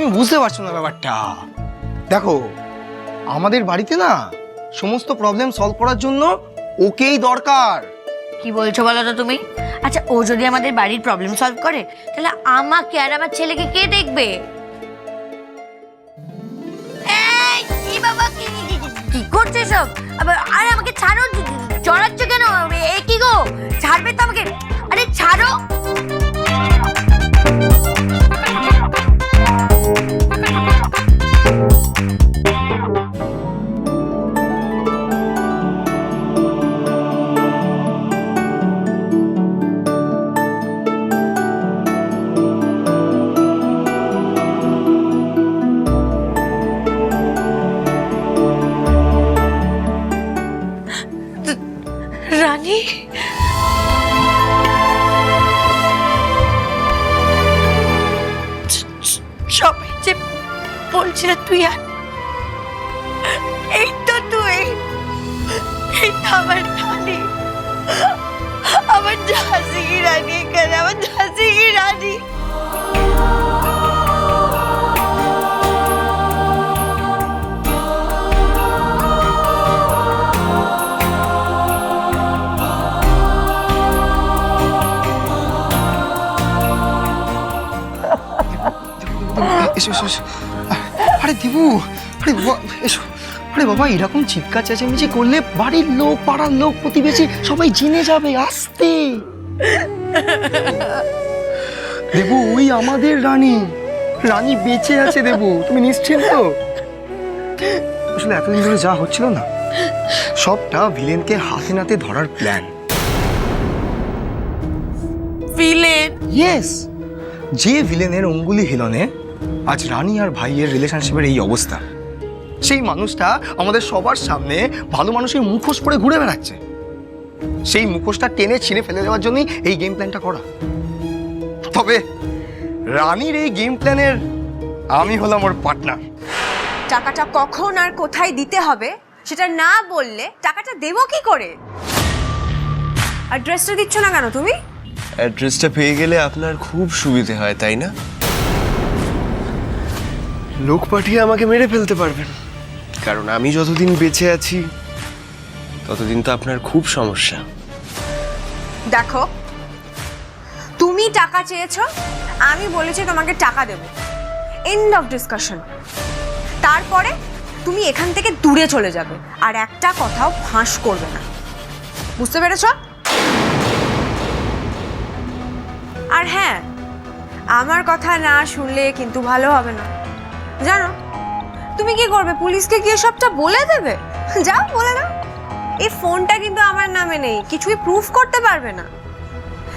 তুমি বুঝতে পারছ না ব্যাপারটা। দেখো আমাদের বাড়িতে না সমস্ত প্রবলেম সলভ করার জন্য ওকেই দরকার। কি বলছো বলো তো তুমি? আচ্ছা ও যদি আমাদের বাড়ির প্রবলেম সলভ করে তাহলে আমাকে আর আমার ছেলেকে কে দেখবে? এই, কি বাবা কি কি- করছে সব? আবার আরে আমাকে ছাড়ো চড়াচ্ছ কেন? এ কি গো? ছাড়বে তো আমাকে? আরে ছাড়ো রানী? সবাই যে বলছিল তুই আর এই তো তুই। এই তো আমার রানী। আমার ঝাঁসি রানী এখানে, আমার ঝাঁসি রানী। এসো এসো এসো। আরে দিবু আরে বাবা এসো। আরে বাবা এরকম চিৎকার চেঁচামেচি করলে বাড়ির লোক পাড়ার লোক প্রতিবেশী সবাই জেনে যাবে আসতে। দেবু ওই আমাদের রানী। রানী বেঁচে আছে দেবু। তুমি নিশ্চিন্ত? আসলে এতদিন ধরে যা হচ্ছিল না সবটা ভিলেনকে হাতে নাতে ধরার প্ল্যান ভিলেন? ইয়েস যে ভিলেনের অঙ্গুলি হিলনে আজ রানী আর ভাইয়ের রিলেশনশিপের এই অবস্থা। সেই মানুষটা আমাদের সবার সামনে ভালো মানুষের মুখোশ পরে ঘুরে বেড়াচ্ছে। সেই মুখোশটা টেনে ছিঁড়ে ফেলে দেওয়ার জন্যই এই গেম প্ল্যানটা করা। তবে রানীর এই গেম প্ল্যানের আমি হলাম ওর পার্টনার টাকাটা কখন আর কোথায় দিতে হবে সেটা না বললে টাকাটা দেবো কি করে? অ্যাড্রেসটা ড্রেসটা দিচ্ছ না কেন তুমি? অ্যাড্রেসটা পেয়ে গেলে আপনার খুব সুবিধে হয় তাই না? লোক পাঠিয়ে আমাকে মেরে ফেলতে পারবেন কারণ আমি যতদিন বেঁচে আছি, ততদিন তো আপনার খুব সমস্যা। দেখো, তুমি টাকা চেয়েছো, আমি বলেছি তোমাকে টাকা দেবো। এন্ড অফ ডিসকাশন তারপরে তুমি এখান থেকে দূরে চলে যাবে, আর একটা কথাও ফাঁস করবে না। বুঝতে পেরেছ? আর হ্যাঁ আমার কথা না শুনলে কিন্তু ভালো হবে না। জানো, তুমি কি করবে? পুলিশকে গিয়ে সবটা বলে দেবে? যাও, বলে দাও। এই ফোনটা কিন্তু আমার নামে নেই, কিছুই প্রুফ করতে পারবে না।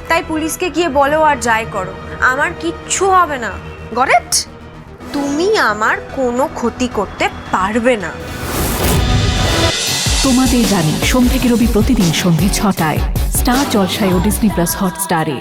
তাই পুলিশকে গিয়ে বলো আর যাই করো। আমার কিচ্ছু হবে না। গরেট তুমি আমার কোনো ক্ষতি করতে পারবে না। তোমাদের জানি সোম থেকে রবি প্রতিদিন সন্ধ্যে ছটায়, স্টার জলসায় ও ডিসনি প্লাস হটস্টারে।